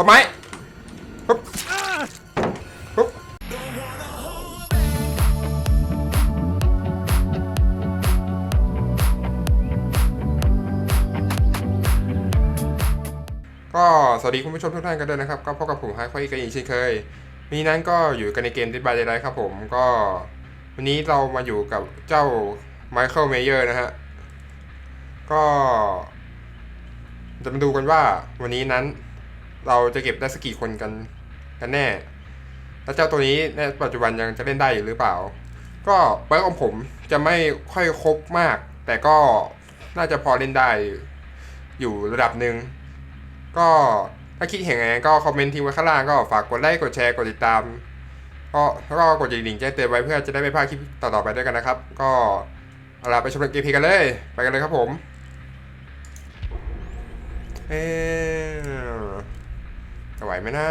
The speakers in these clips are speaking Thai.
ลบไม้ปุ๊บปุ๊บก็สวัสดีคุณผู้ชมทุกท่านกันด้วยนะครับ ก็พบกับผมไฮไฟกันอีกเช่นเคย มีนั้นก็อยู่กันในเกม Dead by Daylight ครับผมก็ วันนี้เรามาอยู่กับเจ้า Michael Mayer นะฮะ ก็ จะมาดูกันว่าวันนี้นั้น เราจะเก็บได้สักกี่คนกันกันแน่ แล้วเจ้าตัวนี้ในปัจจุบันยังจะเล่นได้อยู่หรือเปล่า ก็เปิร์กของผมจะไม่ค่อยครบมาก แต่ก็น่าจะพอเล่นได้อยู่ระดับหนึ่งก็ถ้าคิดเห็นไงก็คอมเมนต์ทิ้งไว้ข้างล่างก็ฝากกดไลค์กดแชร์กดติดตาม ก็แล้วก็กดกระดิ่งแจ้งเตือนไว้เพื่อจะได้ไม่พลาดคลิปต่อๆไปด้วยกันนะครับ ก็เอาล่ะไปชมเกมเพลย์กันเลย ไปกันเลยครับผมเอ๊ะ จะไหวไหมนะ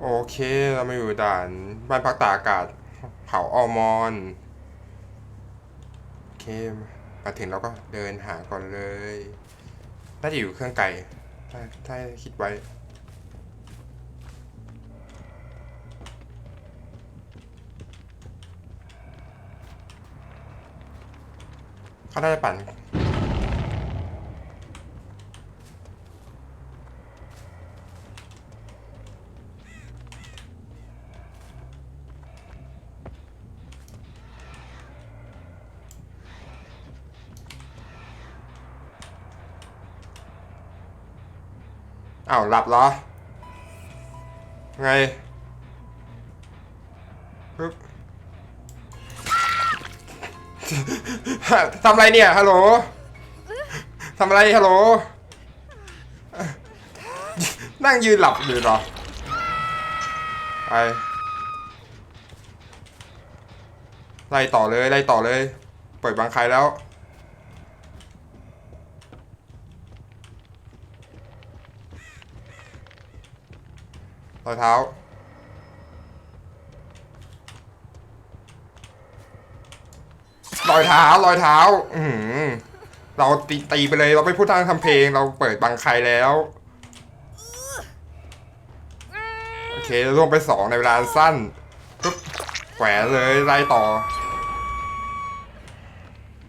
โอเคเรามาอยู่ด่านบ้านพักตากอากาศเขาออมอนโอเคมาถึงเราก็เดินหาก่อนเลยน่าจะอยู่เครื่องไก่ถ้าถ้าคิดไว้เขาน่าจะปั่น อ้าวหลับเหรอ ไงปึ๊บทำอะไรเนี่ย ฮัลโหลทำอะไร ฮัลโหล นั่งยืนหลับอยู่เหรอ ไป ไล่ต่อเลย ไล่ต่อเลย เปิดบางใครแล้ว รอยเท้า รอยเท้ารอยเท้า อือหือเราตีตีไปเลยเราไม่พูดทางทำเพลง เราเปิดบางใครแล้ว โอเคล่วงไปสองในเวลาสั้นปุ๊บแขวนเลยไล่ต่อ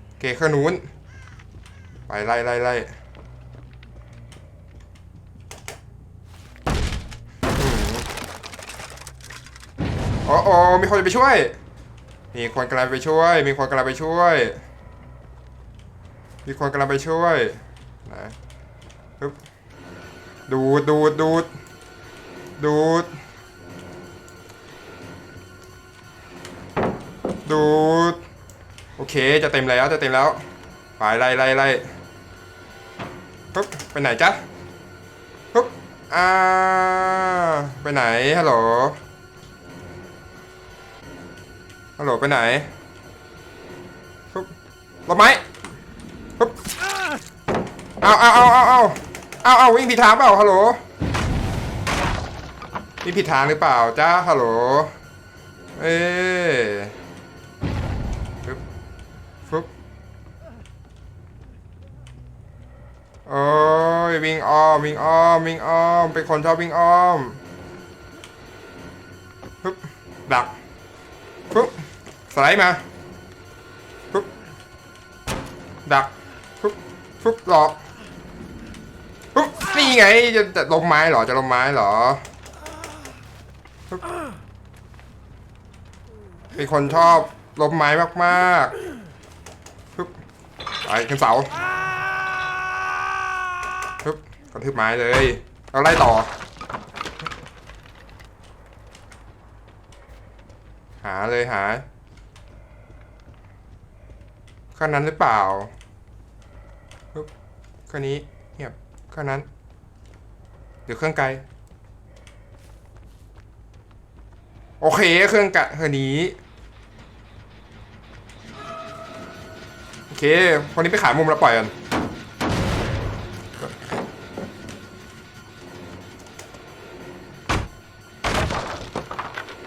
โอเคเครื่องนู้น ไปไล่ไล่ไล่อืมโอ้โอ้มีคนจะไปช่วย มีคนกำลังไปช่วย มีคนกำลังไปช่วย มีคนกำลังไปช่วยนะปึ๊บดูดดูดดูดดูดดูดโอเคจะเต็มแล้วจะเต็มแล้วไปไล่ไล่ไล่ปึ๊บไปไหนจ๊ะปึ๊บอ่าไปไหนฮัลโหล ฮัลโหลไปไหนปึ๊บรถไม้ปึ๊บเอาเอาเอาเอาเอาเอาเอาวิ่งผิดทางเปล่าฮัลโหลวิ่งผิดทางหรือเปล่าจ้าฮัลโหลเอ๊ปึ๊บฟึบโอ้ยวิ่งอ้อมวิ่งอ้อมวิ่งอ้อมเป็นคนชอบวิ่งอ้อมฟึบดักฟึบ สไลด์มาฟึบดักฟึบฟึบหลอกฟึบนี่ไงจะจะลงไม้เหรอจะลงไม้เหรอฟึบเป็นคนชอบลบไม้มากๆปึ๊บไปขึ้นเสาปึ๊บกระทืบไม้เลยเราไล่ต่อ หาเลยหา ข้างนั้นหรือเปล่าปึ๊บข้างนี้เงียบข้างนั้นหรือเครื่องไกล โอเคเครื่องกะเครื่องนี้โอเคคนนี้ไปขายมุมแล้วปล่อยกัน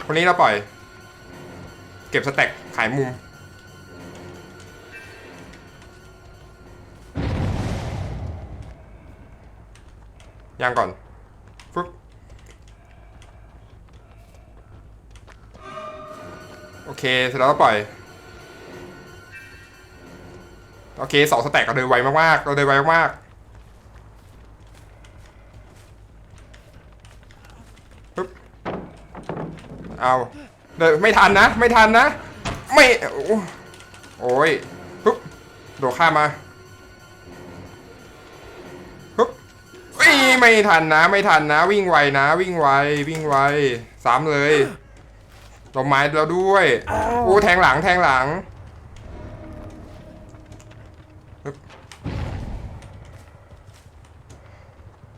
คนนี้เราปล่อย เก็บสแต็กขายมุม ยังก่อนฟึบโอเคเสร็จแล้วก็ปล่อย โอเคสองสแต็กเราเดินไวมากๆเราเดินไวมากๆปึ๊บเอาเดินไม่ทันนะ ไม่ทันนะ ไม่ โอ้โอ้ยปึ๊บโดดข้ามมา ไม่ไม่ทันนะ ไม่ทันนะ วิ่งไวนะ วิ่งไววิ่งไวสามเลยลงไม้เราด้วยโอ้แทงหลังแทงหลัง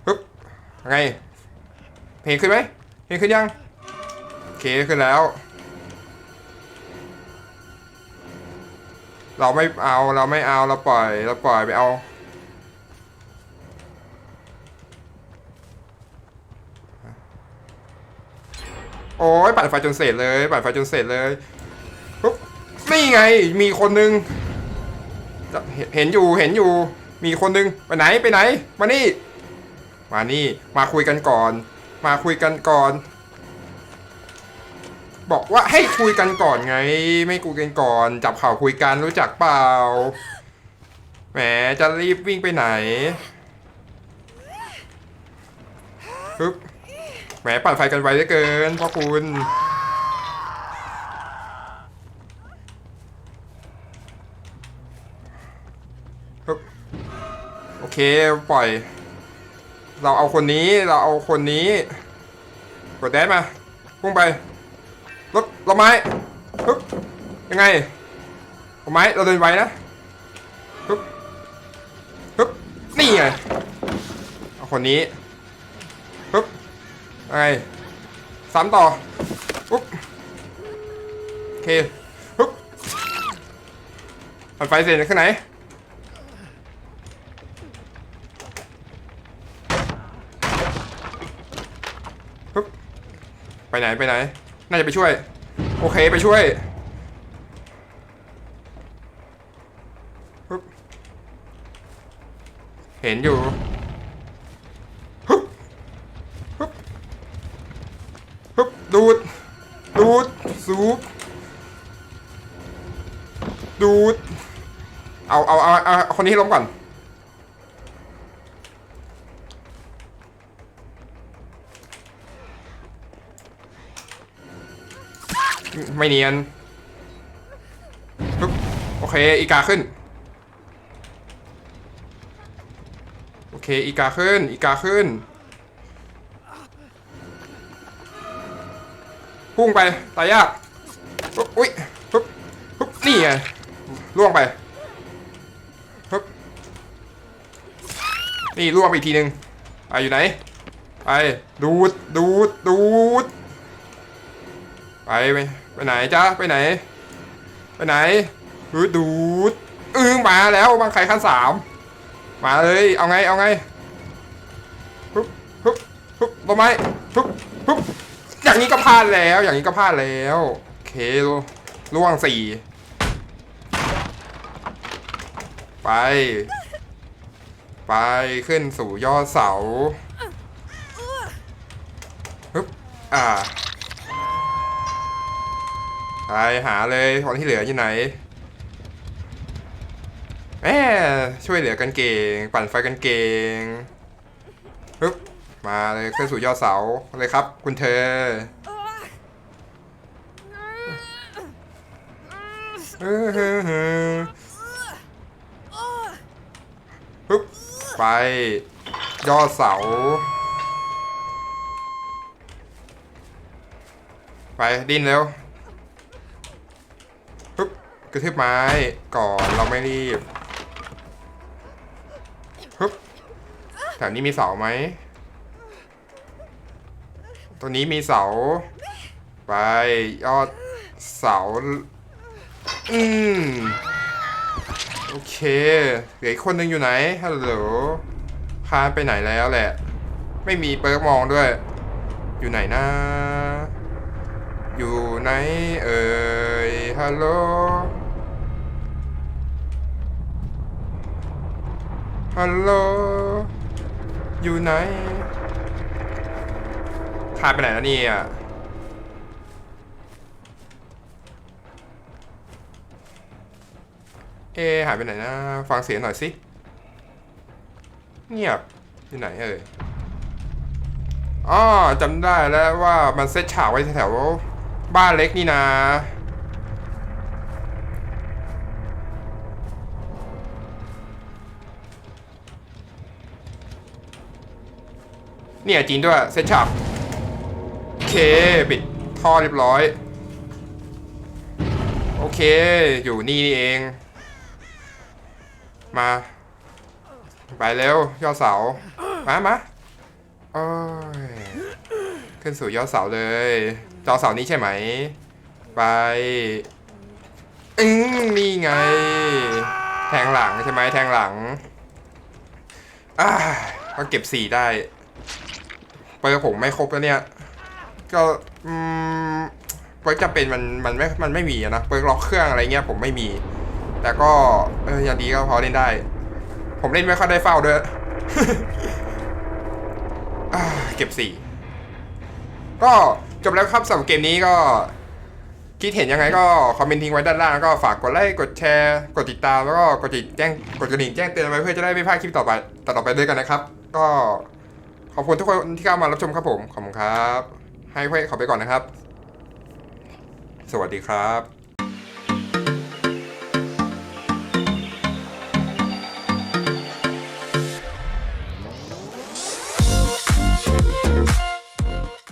ปึ๊บยังไงเพลงขึ้นไหมเพลงขึ้นยังโอเคขึ้นแล้ว เราไม่เอาเราไม่เอาเราปล่อยเราปล่อยไปเอา โอ้ยปั่นไฟจนเสร็จเลย ปั่นไฟจนเสร็จเลยปุ๊บนี่ไงมีคนนึงจะเห็นเห็นอยู่เห็นอยู่ มีคนนึงไปไหนไปไหน มานี่ มานี่มาคุยกันก่อน มาคุยกันก่อน บอกว่าให้คุยกันก่อนไง ไม่คุยกันก่อน จับข่าวคุยกันรู้จักเปล่าแหมจะรีบวิ่งไปไหนปึ๊บ มปั่นไฟกันไวเหลือเกินพ่อคุณปึ๊บโอเคปล่อย เราเอาคนนี้เราเอาคนนี้ กดแดนมาพุ่งไปรถเราไม้ปึ๊บยังไงเราไม้เราเดินไวนะปึ๊บปึ๊บนี่ไงเอาคนนี้ปึ๊บ ไงสามต่อปุ๊บโอเคปึ๊บปั่นไฟเสร็จข้างไหนปึ๊บไปไหนไปไหน น่าจะไปช่วย โอเคไปช่วยปึ๊บเห็นอยู่ปึ๊บปึ๊บปึ๊บ ดูด ดูด สูบ ดูด เอาเอาเอาเอาคนนี้ให้ล้มก่อน ไม่เนียนปึ๊บโอเค อีกาขึ้น โอเค อีกาขึ้น อีกาขึ้น พุ่งไปตายยากปึ๊บอุ้ยปึ๊บปึ๊บนี่ไงล่วงไปปึ๊บนี่ล่วงไปอีกทีหนึ่งไปอยู่ไหนไปดูดดูดดูดไปไปไปไหนจ้าไปไหน ไปไหนดูดดูดอึ้งมาแล้วบางใครขั้นสามมาเลยเอาไงเอาไงปุ๊บปุ๊บปุ๊บต้นไม้ปุ๊บปุ๊บ อย่างนี้ก็พลาดแล้ว อย่างนี้ก็พลาดแล้ว โอเคล่วงสี่ ไป ไปขึ้นสู่ยอดเสาปึ๊บอ่า ไปหาเลยคนที่เหลืออยู่ไหนแหมช่วยเหลือกันเก่ง ปั่นไฟกันเก่งปึ๊บ มาเลยขึ้นสู่ยอดเสาเลยครับ คุณเธอเออเฮ้อเฮ้อปึ๊บไป ยอดเสา ไป ดิ้นเร็วปึ๊บกระทืบไม้ ก่อนเราไม่รีบปึ๊บแถวนี้มีเสาไหม ตัวนี้มีเสา ไปยอดเสา อืม โอเคเหลืออีกคนหนึ่งอยู่ไหน ฮัลโหลพาไปไหนแล้วแหละ ไม่มีเปิร์กมองด้วย อยู่ไหนนะ อยู่ไหนเอ่ย ฮัลโหลฮัลโหลอยู่ไหน คายไปไหนแล้วนี่ยเอหายไปไหนนะ ฟังเสียงหน่อยสิเงียบที่ไหนเอ่ยอ๋อจำได้แล้วว่ามันเซตฉากไว้แถวบ้านเล็กนี่นาเนี่ยจริงด้วยเซตฉาก เคปิดท่อเรียบร้อย โอเค อยู่นี่นี่เอง มา ไปเร็วยอดเสา มามาโอ้ยขึ้นสู่ยอดเสาเลยจอเสานี้ใช่ไหม ไปอืมนี่ไง แทงหลังใช่ไหมแทงหลังอ่าก็เก็บสี่ได้เปิร์กผมไม่ครบแล้วเนี่ย ก็อืมเปิร์กจำเป็นมันมันไม่มันไม่มีอะนะเปิร์กล็อกเครื่องอะไรเงี้ยผมไม่มี แต่ก็เอออย่างดีก็พอเล่นได้ ผมเล่นไม่ค่อยได้เฝ้าด้วยอ่าเก็บสี่ก็จบแล้วครับสำหรับเกมนี้ก็คิดเห็นยังไงก็คอมเมนต์ทิ้งไว้ด้านล่างก็ฝากกดไลค์กดแชร์กดติดตามแล้วก็กดติดแจ้งกดกระดิ่งแจ้งเตือนไว้เพื่อจะได้ไม่พลาดคลิปต่อไปต่อไปด้วยกันนะครับ ก็ขอบคุณทุกคนที่เข้ามารับชมครับผมขอบคุณครับ ให้เพื่อนขอไปก่อนนะครับ สวัสดีครับ